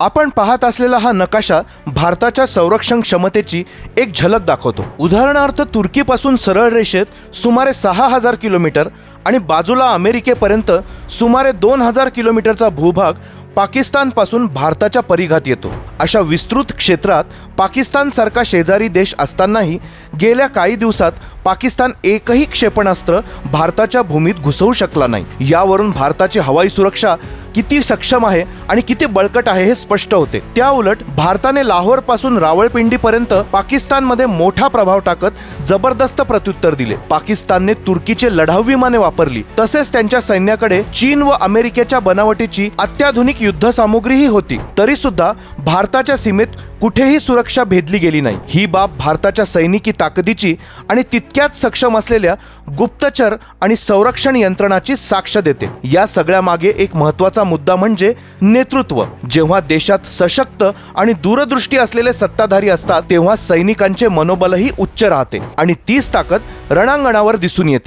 आपण पाहत असलेला हा नकाशा भारताच्या संरक्षण क्षमतेची एक झलक दाखवतो. उदाहरणार्थ तुर्कीपासून सरळ रेषेत सुमारे सहा हजार किलोमीटर आणि बाजूला अमेरिकेपर्यंत सुमारे दोन हजार किलोमीटरचा भूभाग पाकिस्तानपासून भारताच्या परिघात येतो. अशा विस्तृत क्षेत्रात पाकिस्तानसारखा शेजारी देश असतानाही गेल्या काही दिवसात पाकिस्तान एकही क्षेपणास्त्र भारताच्या भूमीत घुसवू शकला नाही. यावरून भारताची हवाई सुरक्षा किती सक्षम आहे आणि किती बळकट आहे हे स्पष्ट होते. त्या उलट भारताने लाहोरपासून रावळपिंडीपर्यंत पाकिस्तानमध्ये मोठा प्रभाव टाकत जबरदस्त प्रत्युत्तर दिले. पाकिस्तानने तुर्कीचे लढाऊ विमाने वापरली. तसेच त्यांच्या सैन्याकडे चीन व अमेरिकेच्या बनावटीची अत्याधुनिक युद्ध सामुग्रीही होती. तरी सुद्धा भारताच्या सीमेत कुठेही सुरक्षा भेदली गेली नाही. ही बाब भारताच्या सैनिकी ताकदीची आणि तितक्याच सक्षम असलेल्या गुप्तचर आणि संरक्षण यंत्रणाची साक्ष देते. या सगळ्या मागे एक महत्त्वाचा मुद्दा म्हणजे नेतृत्व. जेव्हा देशात सशक्त आणि दूरदृष्टी असलेले सत्ताधारी असतात तेव्हा सैनिकांचे मनोबलही उच्च राहते आणि तीच ताकद रणांगणावर दिसून येते.